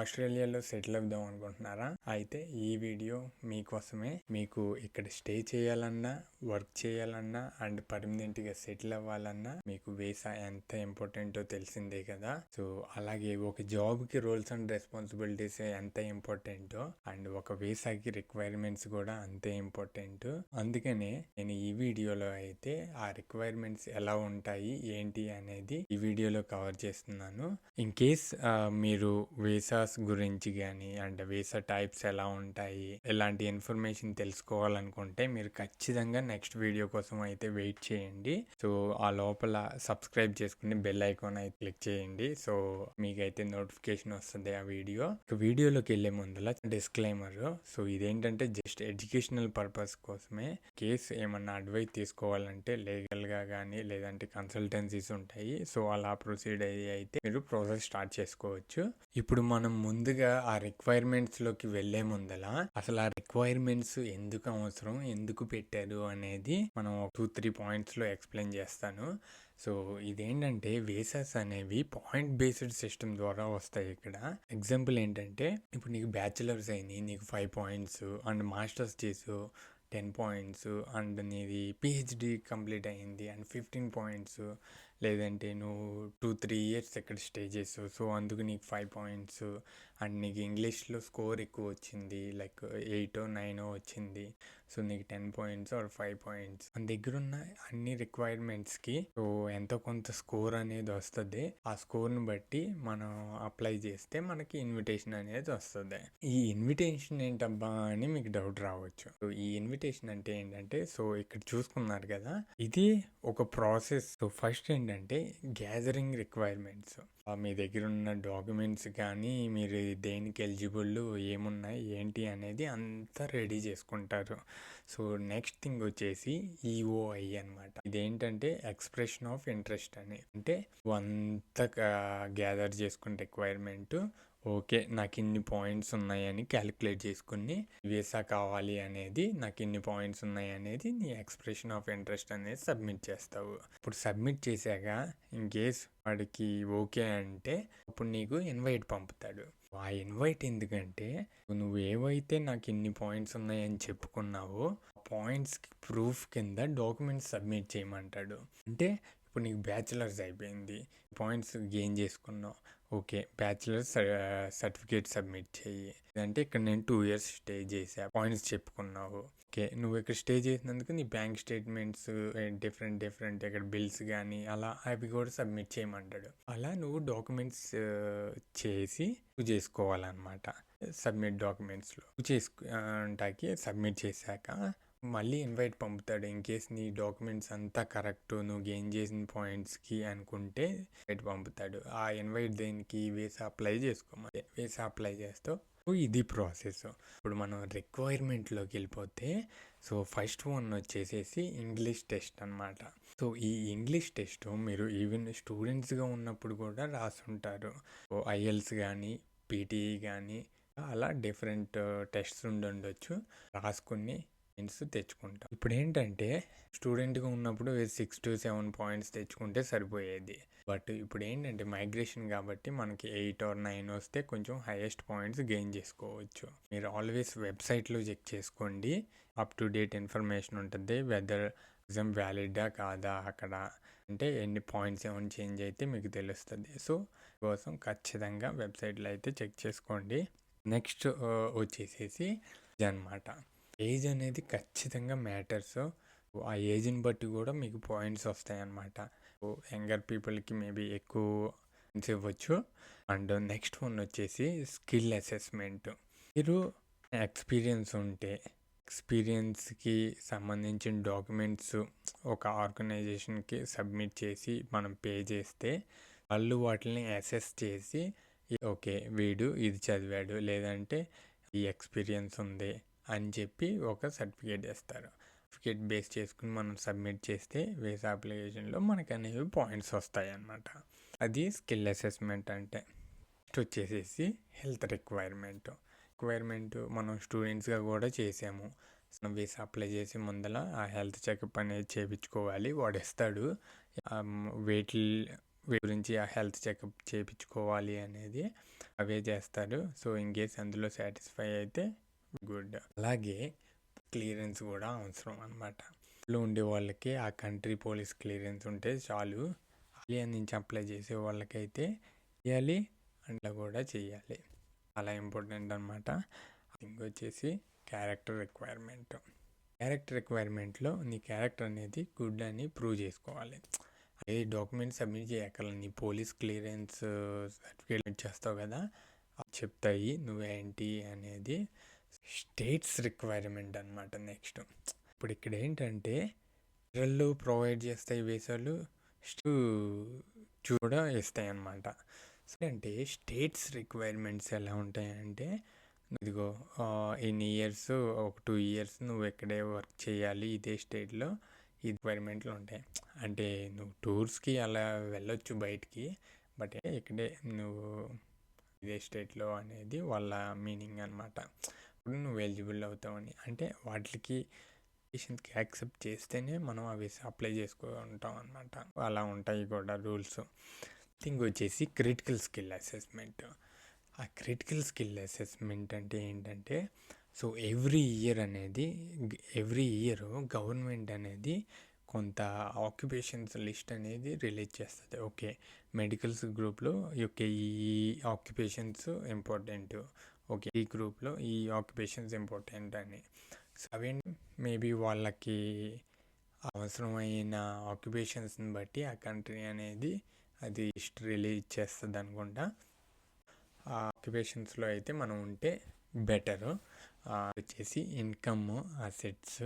ఆస్ట్రేలియాలో సెటిల్ అవుదాం అనుకుంటున్నారా? అయితే ఈ వీడియో మీకోసమే. మీకు ఇక్కడ స్టే చేయాలన్నా వర్క్ చేయాలన్నా అండ్ పర్మనెంట్గా సెటిల్ అవ్వాలన్నా మీకు వీసా ఎంత ఇంపార్టెంటో తెలిసిందే కదా. సో అలాగే ఒక జాబ్కి రోల్స్ అండ్ రెస్పాన్సిబిలిటీస్ ఎంత ఇంపార్టెంటో అండ్ ఒక వీసాకి రిక్వైర్మెంట్స్ కూడా అంతే ఇంపార్టెంట్. అందుకనే నేను ఈ వీడియోలో అయితే ఆ రిక్వైర్మెంట్స్ ఎలా ఉంటాయి ఏంటి అనేది ఈ వీడియోలో కవర్ చేస్తున్నాను. ఇన్ కేస్ మీరు వీసాస్ గురించి కానీ అండ్ వీసా టైప్స్ ఎలా ఉంటాయి ఎలాంటి ఇన్ఫర్మేషన్ తెలుసుకోవాలనుకుంటే మీరు ఖచ్చితంగా నెక్స్ట్ వీడియో కోసం అయితే వెయిట్ చేయండి. సో ఆ లోపల సబ్స్క్రైబ్ చేసుకుని బెల్ ఐకాన్ అయితే క్లిక్ చేయండి. సో మీకైతే నోటిఫికేషన్ వస్తుంది ఆ వీడియో. వీడియోలోకి వెళ్ళే ముందల డిస్క్లైమర్. సో ఇదేంటంటే జస్ట్ ఎడ్యుకేషనల్ పర్పస్ కోసమే. కేస్ ఏమన్నా అడ్వైస్ తీసుకోవాలంటే లీగల్గా కానీ లేదంటే కన్సల్టెన్సీస్ ఉంటాయి. సో అలా ప్రొసీడ్ అయ్యి అయితే మీరు ప్రాసెస్ స్టార్ట్ చేసుకోవచ్చు. ఇప్పుడు మనం ముందుగా ఆ రిక్వైర్మెంట్స్లోకి వెళ్ళే ముందల అసలు ఆ రిక్వైర్మెంట్స్ ఎందుకు అవసరం ఎందుకు పెట్టారు అనేది మనం టూ త్రీ పాయింట్స్లో ఎక్స్ప్లెయిన్ చేస్తాను. సో ఇదేంటంటే వేసెస్ అనేవి పాయింట్ బేస్డ్ సిస్టమ్ ద్వారా వస్తాయి ఇక్కడ. ఎగ్జాంపుల్ ఏంటంటే ఇప్పుడు నీకు బ్యాచిలర్స్ అయినాయి నీకు ఫైవ్ పాయింట్స్ అండ్ మాస్టర్స్ చేసు టెన్ పాయింట్స్ అండ్ నీది పిహెచ్డి కంప్లీట్ అయింది అండ్ ఫిఫ్టీన్ పాయింట్స్ లేదంటే నువ్వు టూ త్రీ ఇయర్స్ ఎక్కడ స్టే చేసావు. సో అందుకు నీకు ఫైవ్ పాయింట్స్ అండ్ నీకు ఇంగ్లీష్లో స్కోర్ ఎక్కువ వచ్చింది. లైక్ ఎయిట్ నైన్ వచ్చింది. సో నీకు ten points or five points. మన దగ్గర ఉన్న అన్ని రిక్వైర్మెంట్స్కి సో ఎంతో కొంత స్కోర్ అనేది వస్తుంది. ఆ స్కోర్ని బట్టి మనం అప్లై చేస్తే మనకి ఇన్విటేషన్ అనేది వస్తుంది. ఈ ఇన్విటేషన్ ఏంటబ్బా అని మీకు డౌట్ రావచ్చు. సో ఈ ఇన్విటేషన్ అంటే ఏంటంటే సో ఇక్కడ చూసుకున్నారు కదా ఇది ఒక ప్రాసెస్. సో ఫస్ట్ ఏంటంటే గ్యాదరింగ్ రిక్వైర్మెంట్స్. మీ దగ్గర ఉన్న డాక్యుమెంట్స్ కానీ మీరు దేనికి ఎలిజిబుల్ ఏమున్నాయి ఏంటి అనేది అంతా రెడీ చేసుకుంటారు. సో నెక్స్ట్ థింగ్ వచ్చేసి ఈఓఐ అనమాట ఇదేంటంటే ఎక్స్ప్రెషన్ ఆఫ్ ఇంట్రెస్ట్ అని. అంటే అంతా గ్యాదర్ చేసుకున్న రిక్వైర్మెంట్ ఓకే నాకు ఇన్ని పాయింట్స్ ఉన్నాయని క్యాలిక్యులేట్ చేసుకుని వీసా కావాలి అనేది నాకు ఇన్ని పాయింట్స్ ఉన్నాయి అనేది నీ ఎక్స్ప్రెషన్ ఆఫ్ ఇంట్రెస్ట్ అనేది సబ్మిట్ చేస్తావు. ఇప్పుడు సబ్మిట్ చేశాక ఇన్ కేస్ వాడికి ఓకే అంటే అప్పుడు నీకు ఇన్వైట్ పంపుతాడు. ఆ ఇన్వైట్ ఎందుకంటే నువ్వు ఏవైతే నాకు ఇన్ని పాయింట్స్ ఉన్నాయని చెప్పుకున్నావో పాయింట్స్కి ప్రూఫ్ కింద డాక్యుమెంట్స్ సబ్మిట్ చేయమంటాడు. అంటే ఇప్పుడు నీకు బ్యాచిలర్స్ అయిపోయింది పాయింట్స్ గెయిన్ చేసుకున్నావు. ఓకే. బ్యాచిలర్ సర్టిఫికేట్ సబ్మిట్ చేయి అంటే ఇక్కడ నేను టూ ఇయర్స్ స్టే చేసా పాయింట్స్ చెప్పుకున్నావు. ఓకే. నువ్వు ఇక్కడ స్టే చేసినందుకు నీ బ్యాంక్ స్టేట్మెంట్స్ డిఫరెంట్ డిఫరెంట్ ఇక్కడ బిల్స్ కానీ అలా అవి కూడా సబ్మిట్ చేయమంటాడు. అలా నువ్వు డాక్యుమెంట్స్ చేసి నువ్వు చేసుకోవాలన్నమాట. సబ్మిట్ డాక్యుమెంట్స్లో. చేసుకుంటాకి సబ్మిట్ చేశాక మళ్ళీ ఇన్వైట్ పంపుతాడు ఇన్ కేస్ నీ డాక్యుమెంట్స్ అంతా కరెక్ట్ నువ్వు గెయిన్ చేసిన పాయింట్స్కి అనుకుంటే ఇన్వైట్ పంపుతాడు. ఆ ఇన్వైట్ దేనికి? వీసా అప్లై చేసుకోమని వీసా అప్లై చేస్తావు. ఇది ప్రాసెస్ ఇప్పుడు మనం రిక్వైర్మెంట్లోకి వెళ్ళిపోతే సో ఫస్ట్ వన్ వచ్చేసేసి ఇంగ్లీష్ టెస్ట్ అనమాట సో ఈ ఇంగ్లీష్ టెస్ట్ మీరు ఈవెన్ స్టూడెంట్స్గా ఉన్నప్పుడు కూడా రాసుంటారు. ఐఎల్స్ కానీ పీటీఈ కానీ అలా డిఫరెంట్ టెస్ట్స్ uh, ఉండుండొచ్చు. రాసుకుని పాయింట్స్ తెచ్చుకుంటాం. ఇప్పుడు ఏంటంటే స్టూడెంట్గా ఉన్నప్పుడు సిక్స్ టు సెవెన్ పాయింట్స్ తెచ్చుకుంటే సరిపోయేది. బట్ ఇప్పుడు ఏంటంటే మైగ్రేషన్ కాబట్టి మనకి ఎయిట్ ఆర్ నైన్ వస్తే కొంచెం హైయెస్ట్ పాయింట్స్ గెయిన్ చేసుకోవచ్చు. మీరు ఆల్వేస్ వెబ్సైట్లో చెక్ చేసుకోండి. అప్ టు డేట్ ఇన్ఫర్మేషన్ ఉంటుంది. వెదర్ ఎగ్జామ్ వ్యాలిడా కాదా అక్కడ. అంటే ఎన్ని పాయింట్స్ ఏమైనా చేంజ్ అయితే మీకు తెలుస్తుంది. సో కోసం ఖచ్చితంగా వెబ్సైట్లో అయితే చెక్ చేసుకోండి. నెక్స్ట్ uh, వచ్చేసేసి అనమాట ఏజ్ అనేది ఖచ్చితంగా మ్యాటర్స్. ఆ ఏజ్ని బట్టి కూడా మీకు పాయింట్స్ వస్తాయి అన్నమాట యంగర్ పీపుల్కి మేబీ ఎక్కువ ఇవ్వచ్చు. అండ్ నెక్స్ట్ వన్ వచ్చేసి స్కిల్ అసెస్మెంట్. మీరు ఎక్స్పీరియన్స్ ఉంటే ఎక్స్పీరియన్స్కి సంబంధించిన డాక్యుమెంట్స్ ఒక ఆర్గనైజేషన్కి సబ్మిట్ చేసి మనం పే చేస్తే వాళ్ళు వాటిని అసెస్ చేసి ఓకే వీడు ఇది చదివాడు. లేదంటే ఈ ఎక్స్పీరియన్స్ ఉంది. అని చెప్పి ఒక సర్టిఫికేట్ ఇస్తారు సర్టిఫికేట్ బేస్ చేసుకుని మనం సబ్మిట్ చేస్తే వేసా అప్లికేషన్లో మనకు అనేవి పాయింట్స్ వస్తాయి అన్నమాట అది స్కిల్ అసెస్మెంట్ అంటే. నెక్స్ట్ వచ్చేసేసి హెల్త్ రిక్వైర్మెంట్. రిక్వైర్మెంట్ మనం స్టూడెంట్స్గా కూడా చేసాము. వీసా అప్లై చేసి ముందల ఆ హెల్త్ చెకప్ అనేది చేయించుకోవాలి వాడు ఇస్తాడు వెయిట్ గురించి ఆ హెల్త్ చెకప్ చేయించుకోవాలి అనేది అవే చేస్తారు. సో ఇన్ కేస్ అందులో సాటిస్ఫై అయితే గుడ్. అలాగే క్లియరెన్స్ కూడా అవసరం అనమాట లో ఉండే వాళ్ళకి ఆ కంట్రీ పోలీస్ క్లియరెన్స్ ఉంటే చాలు. ఇండియా నుంచి అప్లై చేసే వాళ్ళకైతే చేయాలి అట్లా కూడా చేయాలి. చాలా ఇంపార్టెంట్ అనమాట ఇంకొచ్చేసి క్యారెక్టర్ రిక్వైర్మెంట్. క్యారెక్టర్ రిక్వైర్మెంట్లో నీ క్యారెక్టర్ అనేది గుడ్ అని ప్రూవ్ చేసుకోవాలి. అదే డాక్యుమెంట్ సబ్మిట్ చేయక్కల నీ పోలీస్ క్లియరెన్స్ సర్టిఫికేట్ చేస్తావు కదా అవి చెప్తాయి నువ్వేంటి అనేది స్టేట్స్ రిక్వైర్మెంట్ అనమాట నెక్స్ట్. ఇప్పుడు ఇక్కడ ఏంటంటే ఫెడరల్ ప్రొవైడ్ చేస్తాయి వేసాలు చూడ ఇస్తాయి అన్నమాట. అంటే స్టేట్స్ రిక్వైర్మెంట్స్ ఎలా ఉంటాయంటే ఇదిగో ఇన్ని ఇయర్స్ ఒక టూ ఇయర్స్ నువ్వు ఎక్కడే వర్క్ చేయాలి ఇదే స్టేట్లో ఈ రిక్వైర్మెంట్లు ఉంటాయి. అంటే నువ్వు టూర్స్కి అలా వెళ్ళొచ్చు బయటికి బట్ ఇక్కడే నువ్వు ఇదే స్టేట్లో అనేది వాళ్ళ మీనింగ్ అనమాట అప్పుడు నువ్వు ఎలిజిబుల్ అవుతావని అంటే వాటికి పేషెంట్కి యాక్సెప్ట్ చేస్తేనే మనం అవి అప్లై చేసుకుంటాం అనమాట అలా ఉంటాయి కూడా రూల్స్. థింగ్ వచ్చేసి క్రిటికల్ స్కిల్ అసెస్మెంట్. ఆ క్రిటికల్ స్కిల్ అసెస్మెంట్ అంటే ఏంటంటే సో ఎవ్రీ ఇయర్ అనేది ఎవ్రీ ఇయర్ గవర్నమెంట్ అనేది కొంత ఆక్యుపేషన్స్ లిస్ట్ అనేది రిలీజ్ చేస్తుంది. ఓకే మెడికల్స్ గ్రూప్లో ఓకే ఈ ఆక్యుపేషన్స్ ఇంపార్టెంట్. ఓకే. ఈ గ్రూప్లో ఈ ఆక్యుపేషన్స్ ఇంపార్టెంట్ అని సో అవి మేబీ వాళ్ళకి అవసరమైన ఆక్యుపేషన్స్ని బట్టి ఆ కంట్రీ అనేది అది లిస్ట్ రిలీజ్ చేస్తుంది అనుకుంటా. ఆ ఆక్యుపేషన్స్లో అయితే మనం ఉంటే బెటరు. వచ్చేసి ఇన్కమ్ అసెట్స్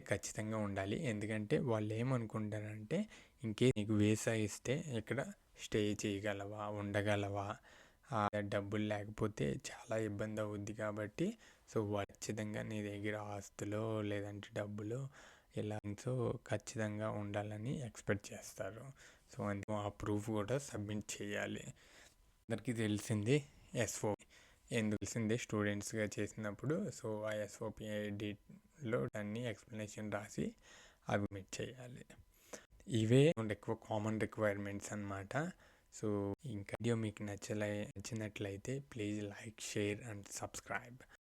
ఖచ్చితంగా ఉండాలి. ఎందుకంటే వాళ్ళు ఏమనుకుంటారంటే ఇంకే నీకు వేసా ఇస్తే ఇక్కడ స్టే చేయగలవా ఉండగలవా? డబ్బులు లేకపోతే చాలా ఇబ్బంది అవుద్ది కాబట్టి సో ఖచ్చితంగా నీ దగ్గర ఆస్తులు లేదంటే డబ్బులు ఇలా సో ఖచ్చితంగా ఉండాలని ఎక్స్పెక్ట్ చేస్తారు. సో అందుకు ఆ ప్రూఫ్ కూడా సబ్మిట్ చేయాలి. అందరికీ తెలిసింది ఎస్ఓ ఎందుకు తెలిసిందే? స్టూడెంట్స్గా చేసినప్పుడు సో ఆ ఎస్ఓపి ఐడిలో అన్ని ఎక్స్ప్లెనేషన్ రాసి అడ్మిట్ చేయాలి. ఇవే ఎక్కువ కామన్ రిక్వైర్మెంట్స్ అనమాట సో ఇంకా వీడియో మీకు నచ్చలే నచ్చినట్లయితే please like share and subscribe